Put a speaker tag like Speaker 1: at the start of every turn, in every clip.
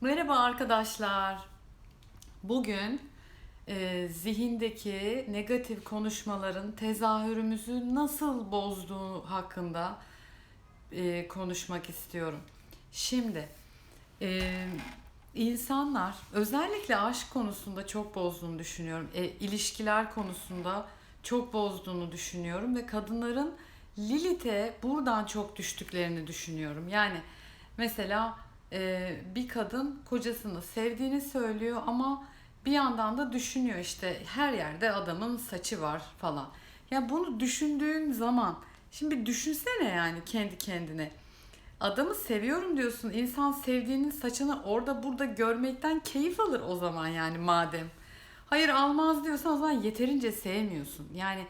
Speaker 1: Merhaba arkadaşlar. Bugün e, zihindeki negatif konuşmaların tezahürümüzü nasıl bozduğu hakkında e, konuşmak istiyorum. Şimdi e, insanlar özellikle aşk konusunda çok bozduğunu düşünüyorum. E, ilişkiler konusunda çok bozduğunu düşünüyorum ve kadınların Lilith'e buradan çok düştüklerini düşünüyorum. Yani mesela e, bir kadın kocasını sevdiğini söylüyor ama bir yandan da düşünüyor işte her yerde adamın saçı var falan. Ya bunu düşündüğün zaman şimdi düşünsene yani kendi kendine. Adamı seviyorum diyorsun. İnsan sevdiğinin saçını orada burada görmekten keyif alır o zaman yani madem. Hayır almaz diyorsan o zaman yeterince sevmiyorsun. Yani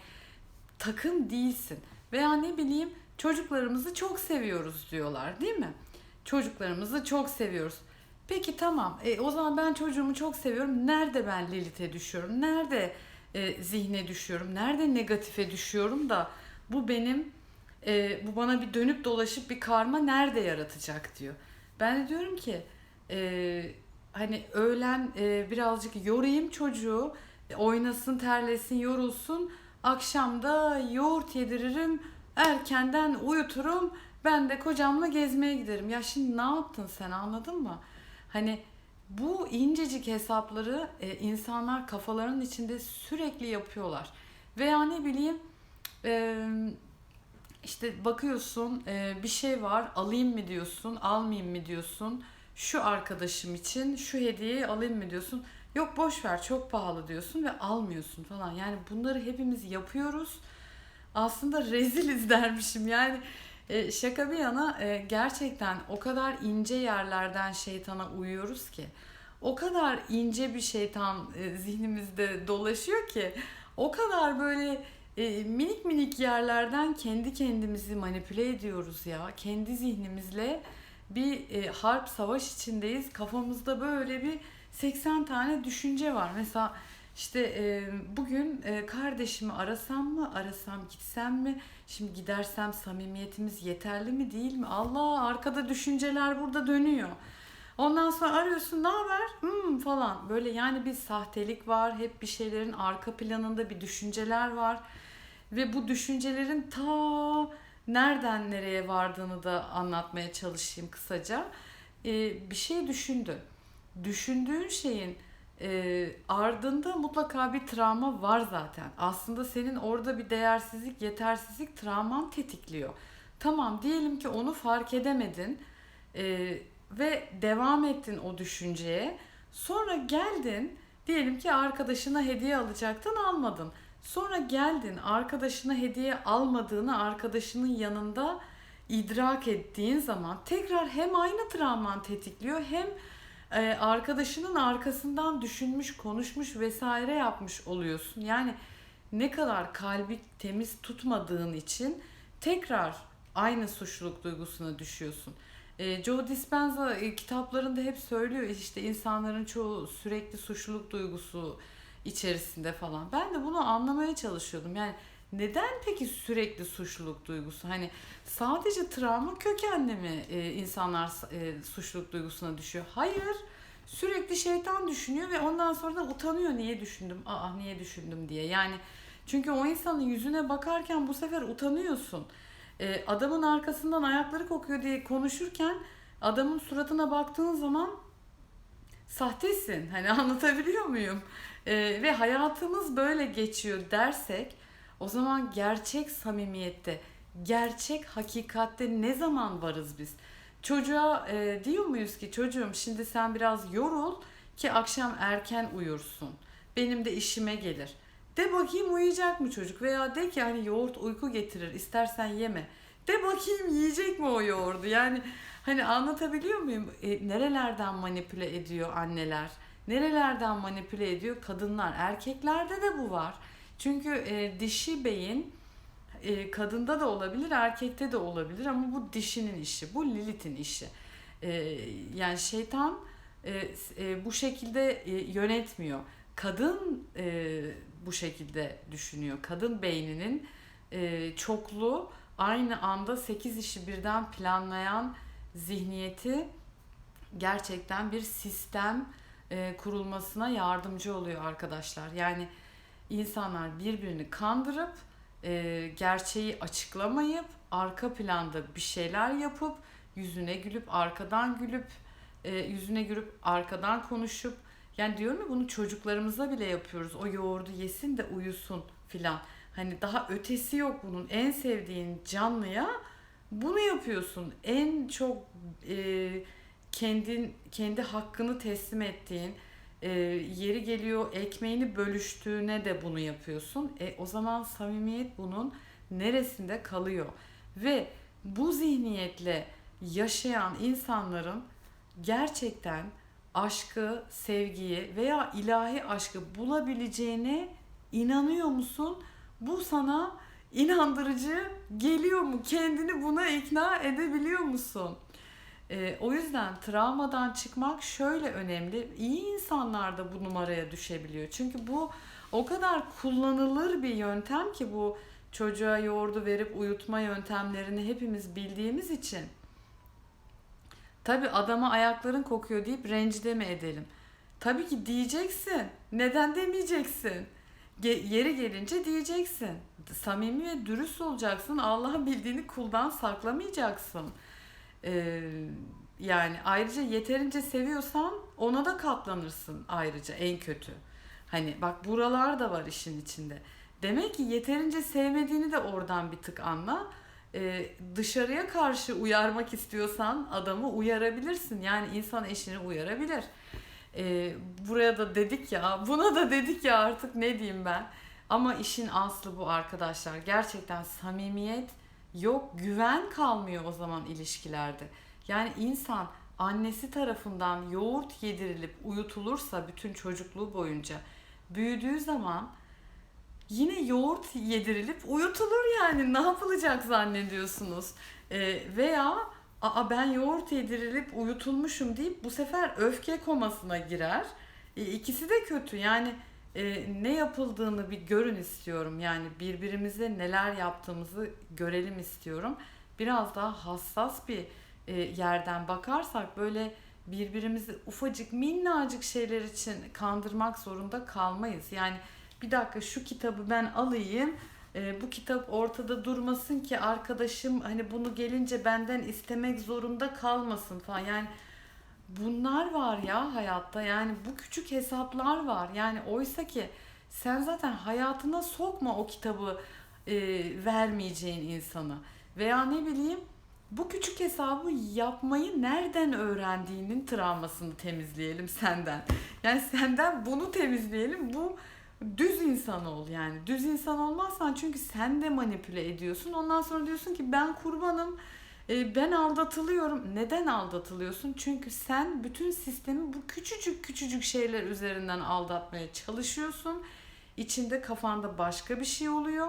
Speaker 1: takım değilsin. Veya ne bileyim çocuklarımızı çok seviyoruz diyorlar değil mi? Çocuklarımızı çok seviyoruz. Peki tamam. E, o zaman ben çocuğumu çok seviyorum. Nerede ben Lilith'e düşüyorum? Nerede e, zihne düşüyorum? Nerede negatife düşüyorum da bu benim e, bu bana bir dönüp dolaşıp bir karma nerede yaratacak diyor. Ben de diyorum ki e, hani öğlen e, birazcık yorayım çocuğu e, oynasın terlesin yorulsun akşamda yoğurt yediririm erkenden uyuturum ben de kocamla gezmeye giderim. Ya şimdi ne yaptın sen anladın mı? Hani bu incecik hesapları e, insanlar kafalarının içinde sürekli yapıyorlar. Veya ne bileyim e, işte bakıyorsun e, bir şey var alayım mı diyorsun almayayım mı diyorsun. Şu arkadaşım için şu hediyeyi alayım mı diyorsun. Yok boş ver çok pahalı diyorsun ve almıyorsun falan. Yani bunları hepimiz yapıyoruz. Aslında reziliz dermişim. Yani e, şaka bir yana e, gerçekten o kadar ince yerlerden şeytana uyuyoruz ki. O kadar ince bir şeytan e, zihnimizde dolaşıyor ki. O kadar böyle minik minik yerlerden kendi kendimizi manipüle ediyoruz ya. Kendi zihnimizle bir harp savaş içindeyiz. Kafamızda böyle bir 80 tane düşünce var. Mesela işte e, bugün e, kardeşimi arasam mı, arasam gitsem mi? Şimdi gidersem samimiyetimiz yeterli mi değil mi? Allah arkada düşünceler burada dönüyor. Ondan sonra arıyorsun ne haber? Hmm, falan. Böyle yani bir sahtelik var. Hep bir şeylerin arka planında bir düşünceler var. Ve bu düşüncelerin ta nereden nereye vardığını da anlatmaya çalışayım kısaca. Ee, bir şey düşündün. Düşündüğün şeyin e, ardında mutlaka bir travma var zaten. Aslında senin orada bir değersizlik, yetersizlik travman tetikliyor. Tamam diyelim ki onu fark edemedin e, ve devam ettin o düşünceye. Sonra geldin diyelim ki arkadaşına hediye alacaktın almadın. Sonra geldin arkadaşına hediye almadığını arkadaşının yanında idrak ettiğin zaman tekrar hem aynı travman tetikliyor hem e, arkadaşının arkasından düşünmüş, konuşmuş vesaire yapmış oluyorsun. Yani ne kadar kalbi temiz tutmadığın için tekrar aynı suçluluk duygusuna düşüyorsun. E, Joe Dispenza e, kitaplarında hep söylüyor işte insanların çoğu sürekli suçluluk duygusu içerisinde falan. Ben de bunu anlamaya çalışıyordum. Yani neden peki sürekli suçluluk duygusu? Hani sadece travma kökenli mi e, insanlar e, suçluluk duygusuna düşüyor? Hayır. Sürekli şeytan düşünüyor ve ondan sonra da utanıyor niye düşündüm? Aa niye düşündüm diye. Yani çünkü o insanın yüzüne bakarken bu sefer utanıyorsun. E, adamın arkasından ayakları kokuyor diye konuşurken adamın suratına baktığın zaman sahtesin. Hani anlatabiliyor muyum? E, ve hayatımız böyle geçiyor dersek o zaman gerçek samimiyette, gerçek hakikatte ne zaman varız biz? Çocuğa e, diyor muyuz ki çocuğum şimdi sen biraz yorul ki akşam erken uyursun. Benim de işime gelir. De bakayım uyuyacak mı çocuk veya de ki hani yoğurt uyku getirir istersen yeme. De bakayım yiyecek mi o yoğurdu? Yani hani anlatabiliyor muyum? E, nerelerden manipüle ediyor anneler? Nerelerden manipüle ediyor kadınlar? Erkeklerde de bu var. Çünkü e, dişi beyin e, kadında da olabilir, erkekte de olabilir ama bu dişinin işi, bu Lilith'in işi. E, yani şeytan e, e, bu şekilde e, yönetmiyor. Kadın e, bu şekilde düşünüyor. Kadın beyninin e, çoklu aynı anda 8 işi birden planlayan zihniyeti gerçekten bir sistem e, kurulmasına yardımcı oluyor arkadaşlar. Yani insanlar birbirini kandırıp e, gerçeği açıklamayıp arka planda bir şeyler yapıp yüzüne gülüp arkadan gülüp e, yüzüne gülüp arkadan konuşup yani diyorum ya bunu çocuklarımıza bile yapıyoruz. O yoğurdu yesin de uyusun filan. Hani daha ötesi yok bunun. En sevdiğin canlıya bunu yapıyorsun. En çok e, kendin kendi hakkını teslim ettiğin e, yeri geliyor ekmeğini bölüştüğüne de bunu yapıyorsun. E, o zaman samimiyet bunun neresinde kalıyor? Ve bu zihniyetle yaşayan insanların gerçekten aşkı, sevgiyi veya ilahi aşkı bulabileceğine inanıyor musun? Bu sana inandırıcı geliyor mu? Kendini buna ikna edebiliyor musun? Ee, o yüzden travmadan çıkmak şöyle önemli. İyi insanlar da bu numaraya düşebiliyor. Çünkü bu o kadar kullanılır bir yöntem ki bu çocuğa yoğurdu verip uyutma yöntemlerini hepimiz bildiğimiz için. Tabi adama ayakların kokuyor deyip rencide mi edelim? Tabii ki diyeceksin. Neden demeyeceksin? Ge- yeri gelince diyeceksin. Samimi ve dürüst olacaksın. Allah'ın bildiğini kuldan saklamayacaksın. Ee, yani ayrıca yeterince seviyorsan ona da katlanırsın ayrıca en kötü. Hani bak buralar da var işin içinde. Demek ki yeterince sevmediğini de oradan bir tık anla. Ee, dışarıya karşı uyarmak istiyorsan adamı uyarabilirsin. Yani insan eşini uyarabilir. Ee, buraya da dedik ya, buna da dedik ya artık ne diyeyim ben. Ama işin aslı bu arkadaşlar. Gerçekten samimiyet yok, güven kalmıyor o zaman ilişkilerde. Yani insan annesi tarafından yoğurt yedirilip uyutulursa bütün çocukluğu boyunca büyüdüğü zaman yine yoğurt yedirilip uyutulur yani ne yapılacak zannediyorsunuz? Ee, veya aa ben yoğurt yedirilip uyutulmuşum deyip bu sefer öfke komasına girer. E, ikisi de kötü yani e, ne yapıldığını bir görün istiyorum. Yani birbirimize neler yaptığımızı görelim istiyorum. Biraz daha hassas bir e, yerden bakarsak böyle birbirimizi ufacık minnacık şeyler için kandırmak zorunda kalmayız. Yani bir dakika şu kitabı ben alayım e, bu kitap ortada durmasın ki arkadaşım hani bunu gelince benden istemek zorunda kalmasın falan yani bunlar var ya hayatta yani bu küçük hesaplar var yani oysa ki sen zaten hayatına sokma o kitabı e, vermeyeceğin insanı veya ne bileyim bu küçük hesabı yapmayı nereden öğrendiğinin travmasını temizleyelim senden. Yani senden bunu temizleyelim. Bu düz insan ol yani. Düz insan olmazsan çünkü sen de manipüle ediyorsun. Ondan sonra diyorsun ki ben kurbanım. E, Ben aldatılıyorum. Neden aldatılıyorsun? Çünkü sen bütün sistemi bu küçücük küçücük şeyler üzerinden aldatmaya çalışıyorsun. İçinde kafanda başka bir şey oluyor.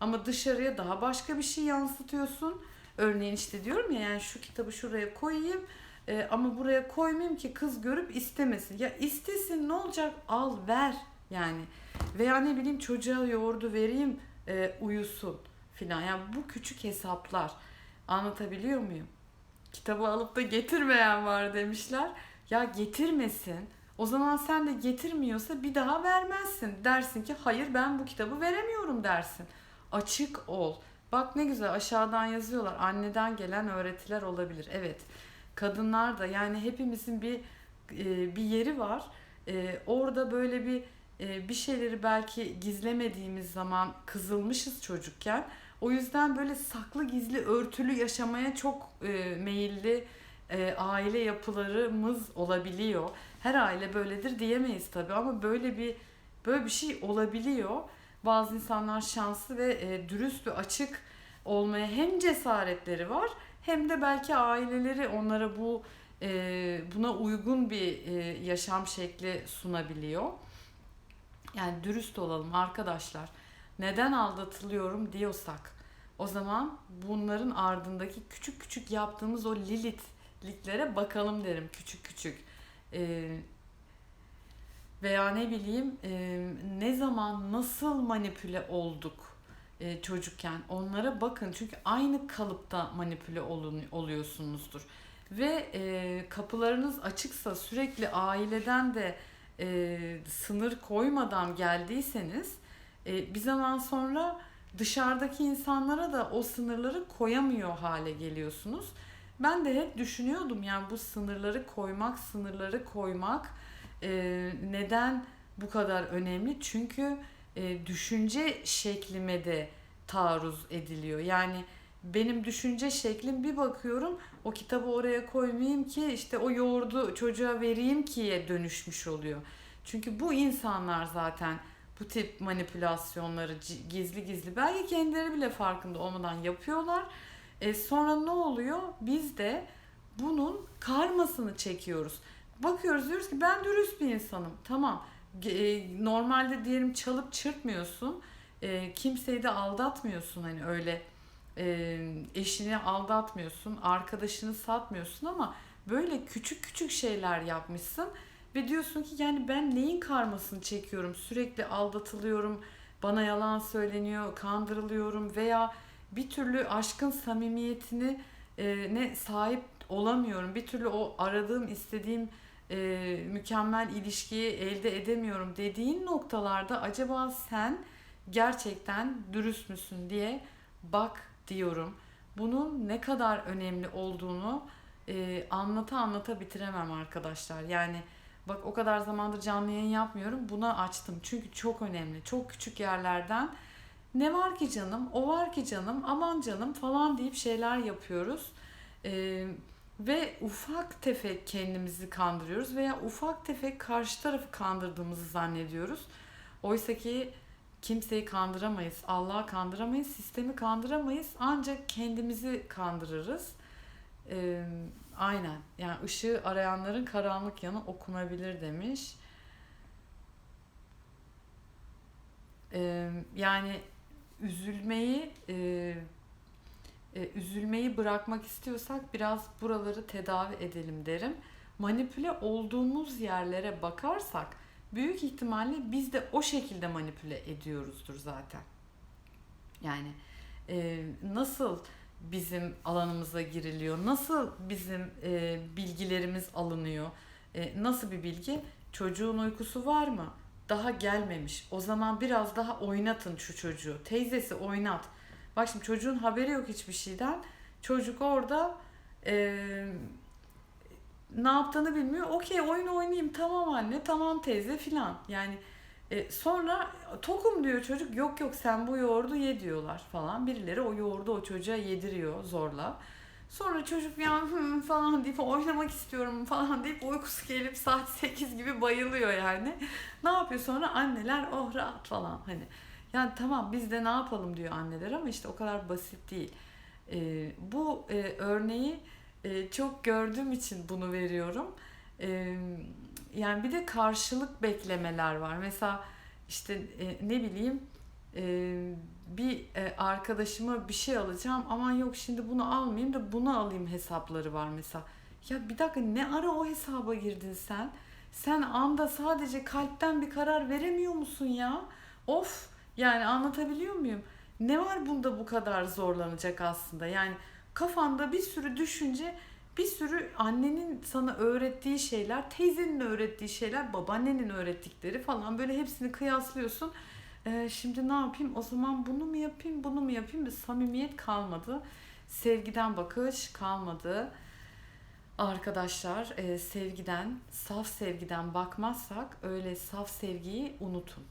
Speaker 1: Ama dışarıya daha başka bir şey yansıtıyorsun. Örneğin işte diyorum ya yani şu kitabı şuraya koyayım e, ama buraya koymayayım ki kız görüp istemesin. Ya istesin ne olacak al ver yani. Veya ne bileyim çocuğa yoğurdu vereyim e, uyusun filan. Yani bu küçük hesaplar anlatabiliyor muyum? Kitabı alıp da getirmeyen var demişler. Ya getirmesin. O zaman sen de getirmiyorsa bir daha vermezsin. Dersin ki hayır ben bu kitabı veremiyorum dersin. Açık ol. Bak ne güzel aşağıdan yazıyorlar. Anneden gelen öğretiler olabilir. Evet. Kadınlar da yani hepimizin bir e, bir yeri var. E, orada böyle bir e, bir şeyleri belki gizlemediğimiz zaman kızılmışız çocukken. O yüzden böyle saklı gizli örtülü yaşamaya çok e, meyilli e, aile yapılarımız olabiliyor. Her aile böyledir diyemeyiz tabii ama böyle bir böyle bir şey olabiliyor. Bazı insanlar şanslı ve e, dürüst ve açık olmaya hem cesaretleri var hem de belki aileleri onlara bu e, buna uygun bir e, yaşam şekli sunabiliyor. Yani dürüst olalım arkadaşlar. Neden aldatılıyorum diyorsak o zaman bunların ardındaki küçük küçük yaptığımız o lilitliklere bakalım derim küçük küçük. Ee, veya ne bileyim e, ne zaman nasıl manipüle olduk e, çocukken onlara bakın çünkü aynı kalıpta manipüle olun, oluyorsunuzdur. ve e, kapılarınız açıksa sürekli aileden de e, sınır koymadan geldiyseniz e, bir zaman sonra dışarıdaki insanlara da o sınırları koyamıyor hale geliyorsunuz. Ben de hep düşünüyordum yani bu sınırları koymak, sınırları koymak e, neden bu kadar önemli? Çünkü e, düşünce şeklime de taarruz ediliyor. Yani benim düşünce şeklim bir bakıyorum o kitabı oraya koymayayım ki işte o yoğurdu çocuğa vereyim ki'ye dönüşmüş oluyor. Çünkü bu insanlar zaten bu tip manipülasyonları gizli gizli belki kendileri bile farkında olmadan yapıyorlar. E sonra ne oluyor? Biz de bunun karmasını çekiyoruz. Bakıyoruz diyoruz ki ben dürüst bir insanım. Tamam. E, normalde diyelim çalıp çırpmıyorsun. E, kimseyi de aldatmıyorsun hani öyle e, eşini aldatmıyorsun, arkadaşını satmıyorsun ama böyle küçük küçük şeyler yapmışsın ve diyorsun ki yani ben neyin karmasını çekiyorum? Sürekli aldatılıyorum, bana yalan söyleniyor, kandırılıyorum veya bir türlü aşkın samimiyetini e, ne sahip olamıyorum. Bir türlü o aradığım, istediğim e, mükemmel ilişkiyi elde edemiyorum dediğin noktalarda acaba sen gerçekten dürüst müsün diye bak diyorum. Bunun ne kadar önemli olduğunu e, anlata anlata bitiremem arkadaşlar. Yani bak o kadar zamandır canlı yayın yapmıyorum. Buna açtım. Çünkü çok önemli. Çok küçük yerlerden ne var ki canım, o var ki canım, aman canım falan deyip şeyler yapıyoruz. E, ve ufak tefek kendimizi kandırıyoruz veya ufak tefek karşı tarafı kandırdığımızı zannediyoruz. Oysa ki kimseyi kandıramayız. Allah'ı kandıramayız, sistemi kandıramayız. Ancak kendimizi kandırırız. Ee, aynen. Yani ışığı arayanların karanlık yanı okunabilir demiş. Ee, yani üzülmeyi e, e, üzülmeyi bırakmak istiyorsak biraz buraları tedavi edelim derim. Manipüle olduğumuz yerlere bakarsak büyük ihtimalle biz de o şekilde manipüle ediyoruzdur zaten. Yani e, nasıl bizim alanımıza giriliyor, nasıl bizim e, bilgilerimiz alınıyor, e, nasıl bir bilgi? Çocuğun uykusu var mı? Daha gelmemiş. O zaman biraz daha oynatın şu çocuğu. Teyzesi oynat. Bak şimdi çocuğun haberi yok hiçbir şeyden. Çocuk orada e, ne yaptığını bilmiyor. Okey oyun oynayayım tamam anne tamam teyze filan. Yani e, sonra tokum diyor çocuk. Yok yok sen bu yoğurdu ye diyorlar falan. Birileri o yoğurdu o çocuğa yediriyor zorla. Sonra çocuk ya falan deyip oynamak istiyorum falan deyip uykusu gelip saat 8 gibi bayılıyor yani. Ne yapıyor sonra anneler oh rahat falan hani. Yani tamam biz de ne yapalım diyor anneler ama işte o kadar basit değil. E, bu e, örneği e, çok gördüğüm için bunu veriyorum. Yani bir de karşılık beklemeler var. Mesela işte e, ne bileyim bir e, arkadaşıma bir şey alacağım aman yok şimdi bunu almayayım da bunu alayım hesapları var mesela. Ya bir dakika ne ara o hesaba girdin sen? Sen anda sadece kalpten bir karar veremiyor musun ya? Of yani anlatabiliyor muyum? Ne var bunda bu kadar zorlanacak aslında? Yani kafanda bir sürü düşünce, bir sürü annenin sana öğrettiği şeyler, teyzenin öğrettiği şeyler, babaannenin öğrettikleri falan böyle hepsini kıyaslıyorsun. Ee, şimdi ne yapayım? O zaman bunu mu yapayım, bunu mu yapayım? Bir samimiyet kalmadı. Sevgiden bakış kalmadı. Arkadaşlar e, sevgiden, saf sevgiden bakmazsak öyle saf sevgiyi unutun.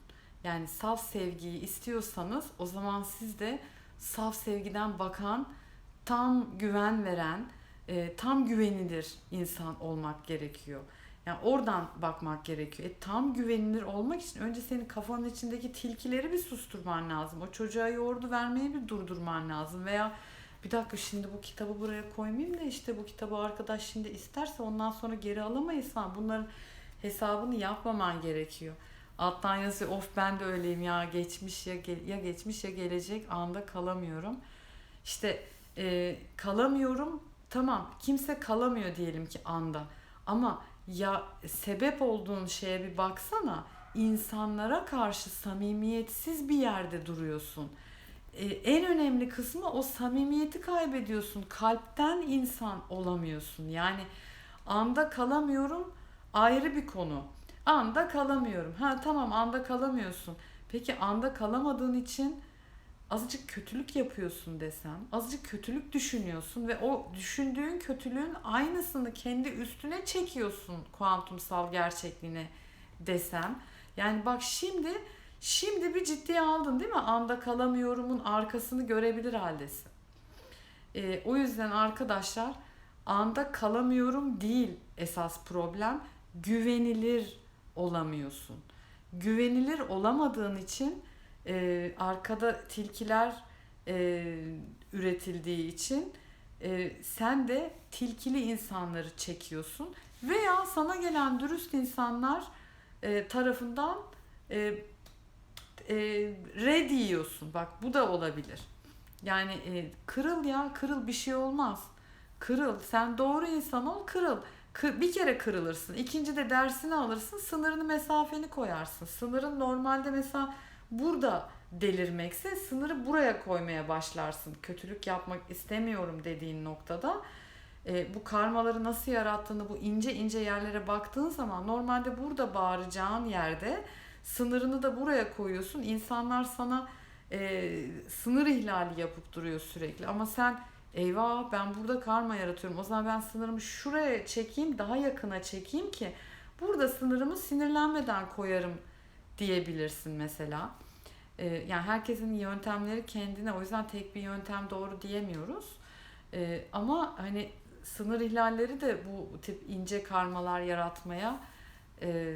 Speaker 1: Yani saf sevgiyi istiyorsanız o zaman siz de saf sevgiden bakan, tam güven veren, e, tam güvenilir insan olmak gerekiyor. Yani oradan bakmak gerekiyor. E, tam güvenilir olmak için önce senin kafanın içindeki tilkileri bir susturman lazım. O çocuğa yoğurdu vermeyi bir durdurman lazım. Veya bir dakika şimdi bu kitabı buraya koymayayım da işte bu kitabı arkadaş şimdi isterse ondan sonra geri alamayız falan. Bunların hesabını yapmaman gerekiyor. Alttan yazıyor of ben de öyleyim ya geçmiş ya ya geçmiş ya gelecek anda kalamıyorum. İşte e, kalamıyorum tamam kimse kalamıyor diyelim ki anda ama ya sebep olduğun şeye bir baksana insanlara karşı samimiyetsiz bir yerde duruyorsun. e, en önemli kısmı o samimiyeti kaybediyorsun. Kalpten insan olamıyorsun. Yani anda kalamıyorum ayrı bir konu. Anda kalamıyorum. Ha tamam anda kalamıyorsun. Peki anda kalamadığın için azıcık kötülük yapıyorsun desem, azıcık kötülük düşünüyorsun ve o düşündüğün kötülüğün aynısını kendi üstüne çekiyorsun kuantumsal gerçekliğine desem. Yani bak şimdi şimdi bir ciddiye aldın değil mi? Anda kalamıyorumun arkasını görebilir haldesin. Ee, o yüzden arkadaşlar anda kalamıyorum değil esas problem. Güvenilir olamıyorsun. Güvenilir olamadığın için e, arkada tilkiler e, üretildiği için e, sen de tilkili insanları çekiyorsun veya sana gelen dürüst insanlar e, tarafından e, e, red yiyorsun. Bak bu da olabilir. Yani e, kırıl ya kırıl bir şey olmaz. Kırıl sen doğru insan ol kırıl. Kı- bir kere kırılırsın. İkinci de dersini alırsın. Sınırını mesafeni koyarsın. Sınırın normalde mesela burada delirmekse sınırı buraya koymaya başlarsın. Kötülük yapmak istemiyorum dediğin noktada e, bu karmaları nasıl yarattığını bu ince ince yerlere baktığın zaman normalde burada bağıracağın yerde sınırını da buraya koyuyorsun. İnsanlar sana e, sınır ihlali yapıp duruyor sürekli ama sen eyvah ben burada karma yaratıyorum. O zaman ben sınırımı şuraya çekeyim daha yakına çekeyim ki burada sınırımı sinirlenmeden koyarım diyebilirsin mesela. Ee, yani herkesin yöntemleri kendine o yüzden tek bir yöntem doğru diyemiyoruz. Ee, ama hani sınır ihlalleri de bu tip ince karmalar yaratmaya e,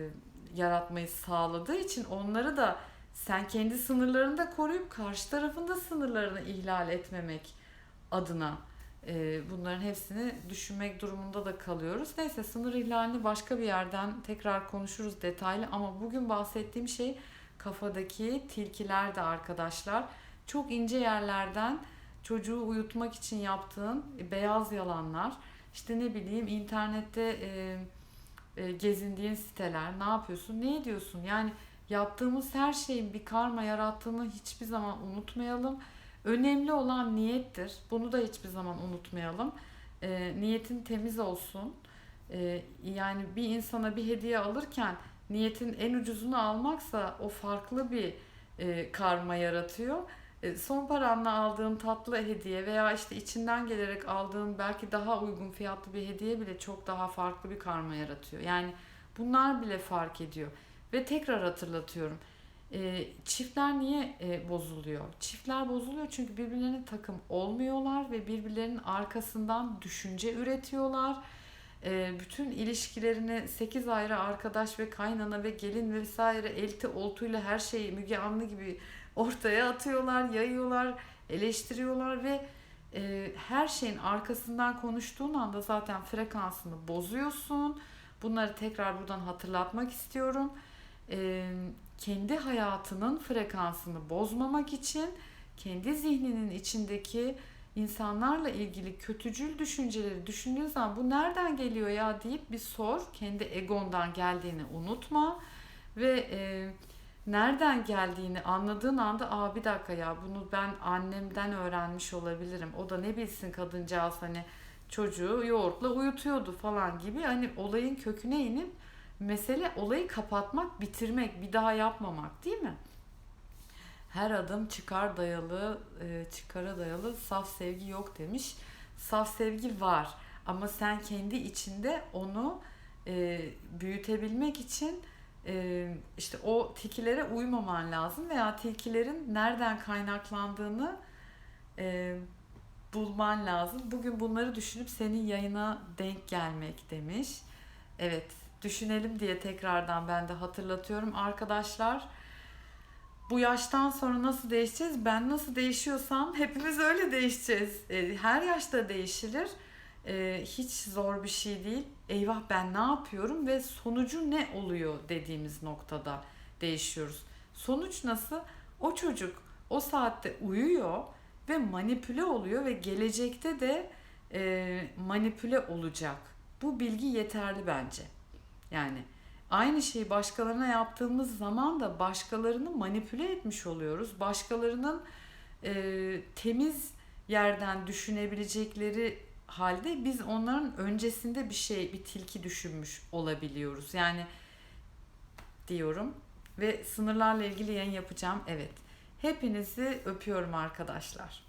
Speaker 1: yaratmayı sağladığı için onları da sen kendi sınırlarını da koruyup karşı tarafın da sınırlarını ihlal etmemek adına e, bunların hepsini düşünmek durumunda da kalıyoruz. Neyse sınır ihlalini başka bir yerden tekrar konuşuruz detaylı ama bugün bahsettiğim şey kafadaki tilkiler de arkadaşlar. Çok ince yerlerden çocuğu uyutmak için yaptığın beyaz yalanlar. İşte ne bileyim internette e, e, gezindiğin siteler ne yapıyorsun ne ediyorsun yani yaptığımız her şeyin bir karma yarattığını hiçbir zaman unutmayalım. Önemli olan niyettir. Bunu da hiçbir zaman unutmayalım. E, niyetin temiz olsun. E, yani bir insana bir hediye alırken niyetin en ucuzunu almaksa o farklı bir e, karma yaratıyor. E, son paranla aldığın tatlı hediye veya işte içinden gelerek aldığın belki daha uygun fiyatlı bir hediye bile çok daha farklı bir karma yaratıyor. Yani bunlar bile fark ediyor. Ve tekrar hatırlatıyorum. E, çiftler niye e, bozuluyor? Çiftler bozuluyor çünkü birbirlerine takım olmuyorlar ve birbirlerinin arkasından düşünce üretiyorlar e, bütün ilişkilerini 8 ayrı arkadaş ve kaynana ve gelin vesaire elti oltuyla her şeyi Müge Anlı gibi ortaya atıyorlar, yayıyorlar, eleştiriyorlar ve e, her şeyin arkasından konuştuğun anda zaten frekansını bozuyorsun. Bunları tekrar buradan hatırlatmak istiyorum. Kendi hayatının frekansını bozmamak için kendi zihninin içindeki insanlarla ilgili kötücül düşünceleri düşündüğün zaman bu nereden geliyor ya deyip bir sor. Kendi egondan geldiğini unutma ve e, nereden geldiğini anladığın anda aa bir dakika ya bunu ben annemden öğrenmiş olabilirim. O da ne bilsin kadıncağız hani çocuğu yoğurtla uyutuyordu falan gibi hani olayın köküne inip mesele olayı kapatmak, bitirmek, bir daha yapmamak değil mi? her adım çıkar dayalı, e, çıkara dayalı saf sevgi yok demiş. Saf sevgi var ama sen kendi içinde onu e, büyütebilmek için e, işte o tilkilere uymaman lazım veya tilkilerin nereden kaynaklandığını bulman lazım. Bugün bunları düşünüp senin yayına denk gelmek demiş. Evet, düşünelim diye tekrardan ben de hatırlatıyorum arkadaşlar bu yaştan sonra nasıl değişeceğiz? Ben nasıl değişiyorsam hepimiz öyle değişeceğiz. E, her yaşta değişilir. E, hiç zor bir şey değil. Eyvah ben ne yapıyorum ve sonucu ne oluyor dediğimiz noktada değişiyoruz. Sonuç nasıl? O çocuk o saatte uyuyor ve manipüle oluyor ve gelecekte de e, manipüle olacak. Bu bilgi yeterli bence. Yani Aynı şeyi başkalarına yaptığımız zaman da başkalarını manipüle etmiş oluyoruz. Başkalarının e, temiz yerden düşünebilecekleri halde biz onların öncesinde bir şey, bir tilki düşünmüş olabiliyoruz. Yani diyorum ve sınırlarla ilgili yayın yapacağım. Evet. Hepinizi öpüyorum arkadaşlar.